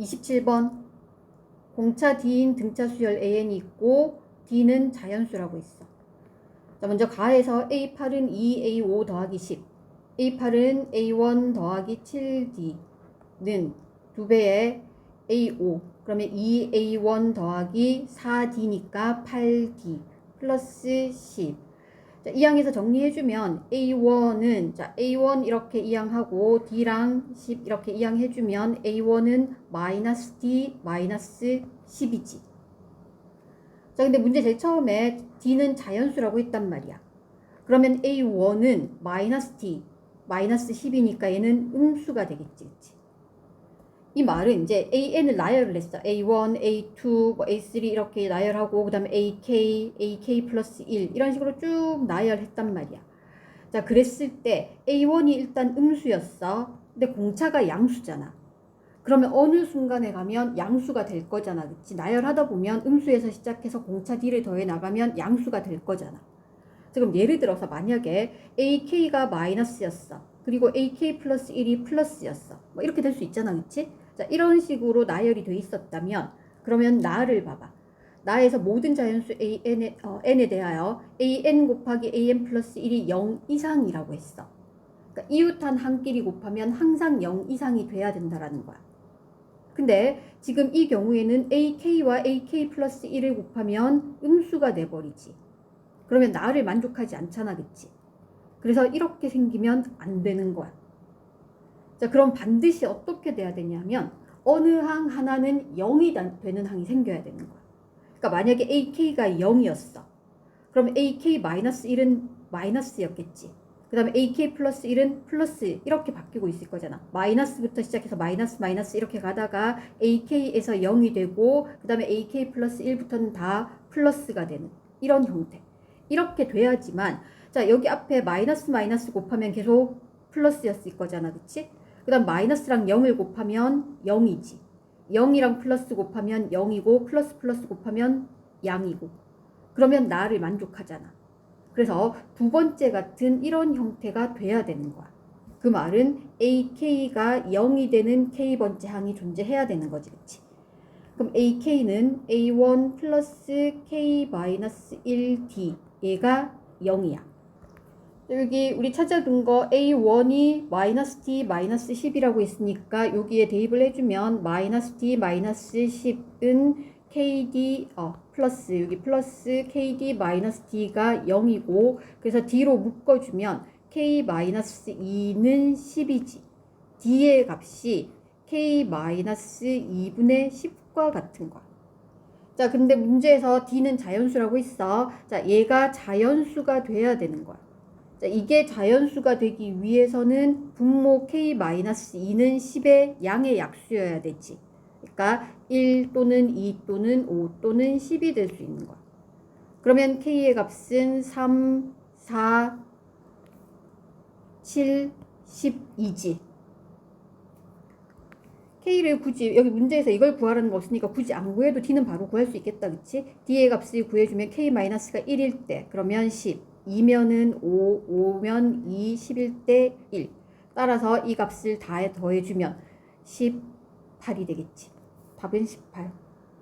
27번 공차 D인 등차 수열 AN이 있고 D는 자연수라고 있어. 자, 먼저 가해서 A8은 2A5 더하기 10, A8은 A1 더하기 7D는 두 배의 A5, 그러면 2A1 더하기 4D니까 8D 플러스 10. 자, 이항에서 정리해주면 A1은 자 A1 이렇게 이항하고 D랑 10 이렇게 이항해주면 A1은 마이너스 D 마이너스 10이지. 자 근데 문제 제일 처음에 D는 자연수라고 했단 말이야. 그러면 A1은 마이너스 D 마이너스 10이니까 얘는 음수가 되겠지. 그치? 이 말은 이제 AN을 나열을 했어. A1, A2, 뭐 A3 이렇게 나열하고 그 다음에 AK, AK 플러스 1 이런 식으로 쭉 나열했단 말이야. 자 그랬을 때 A1이 일단 음수였어. 근데 공차가 양수잖아. 그러면 어느 순간에 가면 양수가 될 거잖아. 그치? 나열하다 보면 음수에서 시작해서 공차 D를 더해 나가면 양수가 될 거잖아. 지금 예를 들어서 만약에 AK가 마이너스였어. 그리고 AK 플러스 1이 플러스였어. 뭐 이렇게 될 수 있잖아. 그치? 자, 이런 식으로 나열이 돼 있었다면 그러면 나를 봐봐. 나에서 모든 자연수 AN에, 어, n에 대하여 AN 곱하기 AN 플러스 1이 0 이상이라고 했어. 그러니까 이웃한 한 끼리 곱하면 항상 0 이상이 돼야 된다라는 거야. 근데 지금 이 경우에는 AK와 AK 플러스 1을 곱하면 음수가 돼버리지. 그러면 나를 만족하지 않잖아, 그치? 그래서 이렇게 생기면 안 되는 거야. 자, 그럼 반드시 어떻게 돼야 되냐면 어느 항 하나는 0이 되는 항이 생겨야 되는 거야. 그러니까 만약에 AK가 0이었어. 그럼 AK-1은 마이너스였겠지. 그 다음에 AK 플러스 1은 플러스 이렇게 바뀌고 있을 거잖아. 마이너스부터 시작해서 마이너스 마이너스 이렇게 가다가 AK에서 0이 되고 그 다음에 AK 플러스 1부터는 다 플러스가 되는 이런 형태. 이렇게 돼야지만 자 여기 앞에 마이너스 마이너스 곱하면 계속 플러스였을 거잖아. 그치? 그 다음 마이너스랑 0을 곱하면 0이지. 0이랑 플러스 곱하면 0이고 플러스 플러스 곱하면 양이고. 그러면 나를 만족하잖아. 그래서 두 번째 같은 이런 형태가 돼야 되는 거야. 그 말은 AK가 0이 되는 K번째 항이 존재해야 되는 거지. 그치? 그럼 AK는 A1 플러스 K 마이너스 1D 얘가 0이야. 여기 우리 찾아둔 거 A1이 마이너스 D 마이너스 10이라고 있으니까 여기에 대입을 해주면 마이너스 D 마이너스 10은 KD 어 플러스 여기 플러스 KD 마이너스 D가 0이고 그래서 D로 묶어주면 K 마이너스 2는 10이지 D의 값이 K 마이너스 2분의 10과 같은 거야. 자 근데 문제에서 D는 자연수라고 있어. 자 얘가 자연수가 돼야 되는 거야. 자, 이게 자연수가 되기 위해서는 분모 k-2는 10의 양의 약수여야 되지. 그러니까 1 또는 2 또는 5 또는 10이 될 수 있는 거야. 그러면 k의 값은 3, 4, 7, 12지. k를 굳이 여기 문제에서 이걸 구하라는 거 없으니까 굳이 안 구해도 d는 바로 구할 수 있겠다. 그치? d의 값을 구해주면 k-가 1일 때 그러면 10. 2면은 5, 5면 2, 11대 1. 따라서 이 값을 다 더해주면 18이 되겠지. 답은 18.